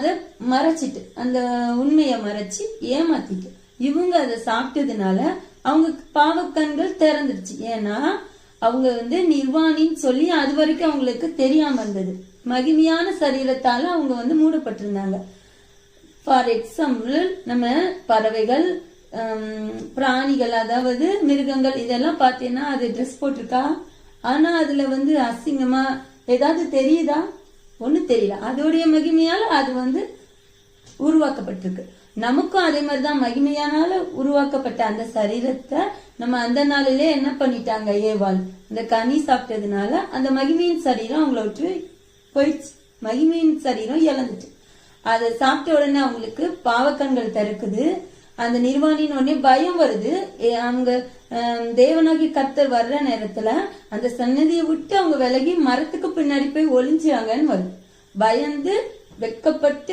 அதை மறைச்சிட்டு அந்த உண்மையை மறைச்சி ஏமாத்திட்டு இவங்க அதை சாப்பிட்டதுனால அவங்க பாவக்கண்கள் திறந்துருச்சு. ஏன்னா அவங்க வந்து நிர்வாணின்னு சொல்லி அது வரைக்கும் அவங்களுக்கு தெரியாம இருந்தது. மகிமையான சரீரத்தால அவங்க வந்து மூடப்பட்டிருந்தாங்க. ஃபார் எக்ஸாம்பிள் நம்ம பறவைகள் பிராணிகள் அதாவது மிருகங்கள் இதெல்லாம் பார்த்தீங்கன்னா அது ட்ரெஸ் போட்டிருக்கா? ஆனா அதுல வந்து அசிங்கமா ஏதாவது தெரியுதா? ஒன்றும் தெரியல. அதோடைய மகிமையால அது வந்து உருவாக்கப்பட்டிருக்கு. நமக்கும் அதே மாதிரி தான் மகிமையானால உருவாக்கப்பட்ட அந்த சரீரத்தை நம்ம அந்த நாளிலே என்ன பண்ணிட்டாங்க ஏவாள்? இந்த கனி சாப்பிட்டதுனால அந்த மகிமையின் சரீரம் அவங்கள விட்டு போயிடுச்சு. மகிமையின் சரீரம் இழந்துட்டு. அதை சாப்பிட்ட உடனே அவங்களுக்கு பாவக்கண்கள் திறக்குது அந்த நிர்வாணின்னு உடனே பயம் வருது. அவங்க தேவனாகி கத்தர் வர்ற நேரத்துல அந்த சன்னதியை விட்டு அவங்க விலகி மரத்துக்கு பின்னாடி போய் ஒளிஞ்சாங்கன்னு வருது. பயந்து வெட்கப்பட்டு